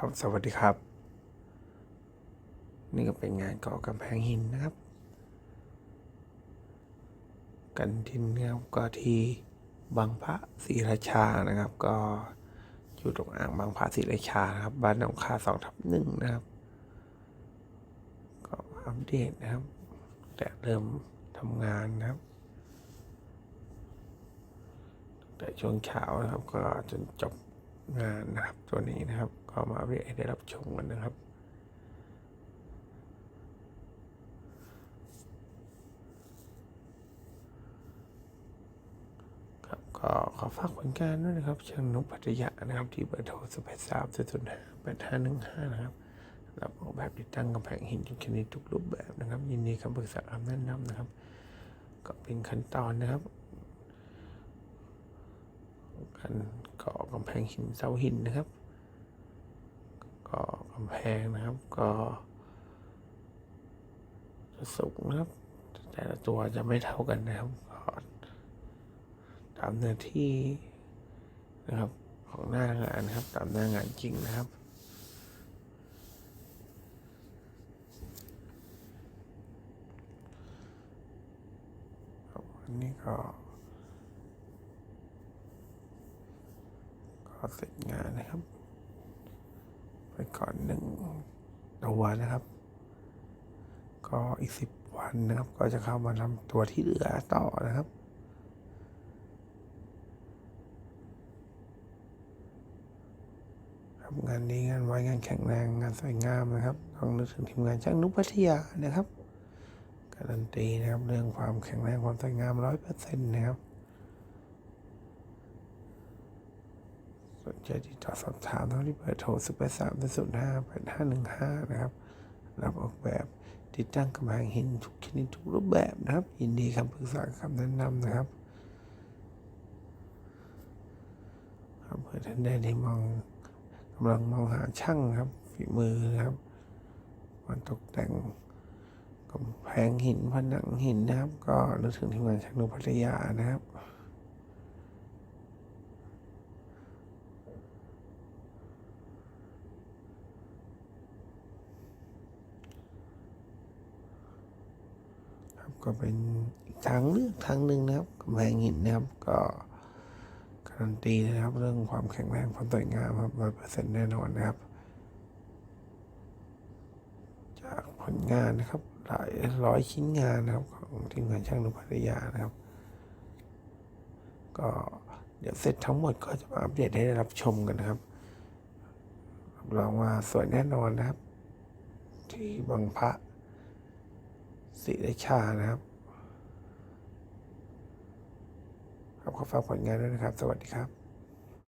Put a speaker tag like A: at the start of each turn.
A: ครับสวัสดีครับ นี่ก็เป็นงานก่อกำแพงหินนะครับ กันทินนะครับก็ที่บางพระศรีราชานะครับ ก็อยู่ตรงอ่างบางพระศรีราชานะครับ บ้านหนองคาสองทับหนึ่งนะครับ ก็อัปเดตนะครับ แต่เริ่มทำงานนะครับแต่ช่วงเช้านะครับก็จนจบ งานนะครับ ตัวนี้นะครับ ก็มาอัปเดตให้ได้รับชมกันนะครับครับก็ขอฝากผลงานด้วยนะครับ เชิงนกพัทยานะครับ ที่เบอร์โทรสเปซสามศูนย์ห้าแปดห้าหนึ่งห้านะครับรับออกแบบติดตั้งกำแพงหินทุกชนิดทุกรูปแบบนะครับ ยินดีคำปรึกษาคำแนะนำนะครับ ก็เป็นขั้นตอนนะครับการ ก่อกำแพงหินเสาหินนะครับก่อกำแพงนะครับก็จะสูงนะครับ แต่ละตัวจะไม่เท่ากันนะครับก็ตามเนื้อที่นะครับของหน้างานนะครับ ตามหน้างานจริงนะครับครับอันนี้ก็ ก็เสร็จงานนะครับ ไปก่อนหนึ่งตัวนะครับ ก็อีกสิบวันนะครับ ก็จะเข้ามาทำตัวที่เหลือต่อนะครับครับงานนี้งานไว้งานแข็งแรงงานสวยงามนะครับต้องนึกถึงทีมงานช่างนุพัทยานะครับการันตีนะครับเรื่องความแข็งแรงความสวยงามร้อยเปอร์เซ็นต์นะครับ สนใจติดต่อสอบถามต้องที่เบอร์โทร0 8 3 0 5 8 5 1 5นะครับรับออกแบบติดตั้งกำแพงหินทุกชนิดทุกรูปแบบนะครับ ยินดีคำปรึกษาคำแนะนำนะครับครับเพื่อท่านใดที่มองกำลังมองหาช่างครับฝีมือนะครับมาตกแต่งกำแพงหินผนังหินนะครับ ก็นึกถึงทีมงานช่างนุพัทยานะครับ ครับก็เป็นทางเลือกทางหนึ่งนะครับกำแพงหินนะครับก็การันตีนะครับ เรื่องความแข็งแรงความสวยงามครับร้อยเปอร์เซ็นต์แน่นอนนะครับ จากผลงานนะครับหลายร้อยชิ้นงานนะครับ ของทีมงานช่างนุพัทยานะครับ ก็เดี๋ยวเสร็จทั้งหมดก็จะมาอัปเดตให้ได้รับชมกันนะครับรับรองว่าสวยแน่นอนนะครับ ที่บางพระ สิริชานะครับขอบคุณฝากผลงานด้วยนะครับ สวัสดีครับ